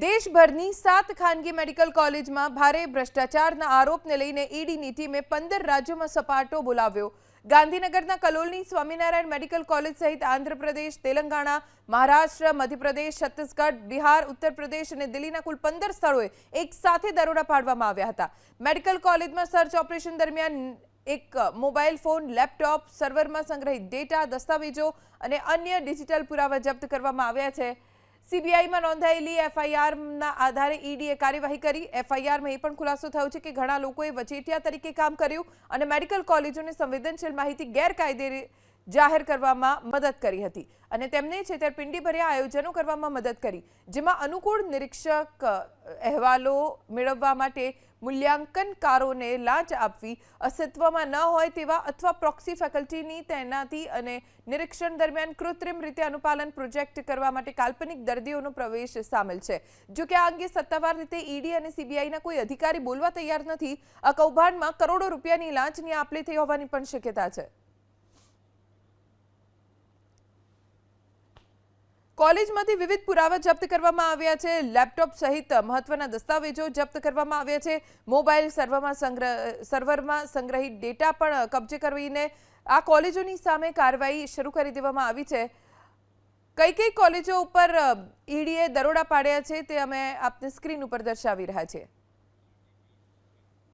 દેશભરની સાત ખાનગી મેડિકલ કોલેજમાં ભારે ભ્રષ્ટાચારના આરોપને લઈને ઈડીની ટીમે પંદર રાજ્યોમાં સપાટો બોલાવ્યો. ગાંધીનગરના કલોલની સ્વામિનારાયણ મેડિકલ કોલેજ સહિત આંધ્રપ્રદેશ, તેલંગાણા, મહારાષ્ટ્ર, મધ્યપ્રદેશ, છત્તીસગઢ, બિહાર ઉત્તર પ્રદેશ અને દિલ્હીના કુલ પંદર સ્થળોએ એક સાથે દરોડા પાડવામાં આવ્યા હતા. મેડિકલ કોલેજમાં સર્ચ ઓપરેશન દરમિયાન એક મોબાઈલ ફોન, લેપટોપ, સર્વરમાં સંગ્રહિત ડેટા, દસ્તાવેજો અને અન્ય ડિજિટલ પુરાવા જપ્ત કરવામાં આવ્યા છે. સીબીઆઈમાં નોંધાયેલી એફઆઈઆરના આધારે ઈડીએ કાર્યવાહી કરી. એફઆઈઆરમાં એ પણ ખુલાસો થયો છે કે ઘણા લોકોએ વચેટિયા તરીકે કામ કર્યું અને મેડિકલ કોલેજોને સંવેદનશીલ માહિતી ગેરકાયદે જાહેર કરવામાં મદદ કરી હતી. અને તેમને છેતરપિંડી ભર્યા આયોજનો કરવામાં મદદ કરી, જેમાં અનુકૂળ નિરીક્ષક અહેવાલો મેળવવા માટે મૂલ્યાંકનકારોને લાંચ આપવી અસ્તિત્વમાં ન હોય તેવા અથવા પ્રોક્સી ફેકલ્ટીની તૈનાતી અને નિરીક્ષણ દરમિયાન કૃત્રિમ રીતે અનુપાલન પ્રોજેક્ટ કરવા માટે કાલ્પનિક દર્દીઓનો પ્રવેશ સામેલ છે. જો કે આ અંગે સત્તાવાર રીતે ઈડી અને સીબીઆઈના કોઈ અધિકારી બોલવા તૈયાર નથી, આ કૌભાંડમાં કરોડો રૂપિયાની લાંચની આપલે થઈ હોવાની પણ શક્યતા છે. કોલેજમાંથી વિવિધ પુરાવા જપ્ત કરવામાં આવ્યા છે. લેપટોપ સહિત મહત્વના દસ્તાવેજો જપ્ત કરવામાં આવ્યા છે. મોબાઈલ સર્વરમાં સંગ્રહ, સર્વરમાં સંગ્રહિત ડેટા પણ કબજે કરીને આ કોલેજોની સામે કાર્યવાહી શરૂ કરી દેવામાં આવી છે. કઈ કઈ કોલેજો ઉપર ઈડીએ દરોડા પાડ્યા છે તે અમે આપને સ્ક્રીન ઉપર દર્શાવી રહ્યા છીએ.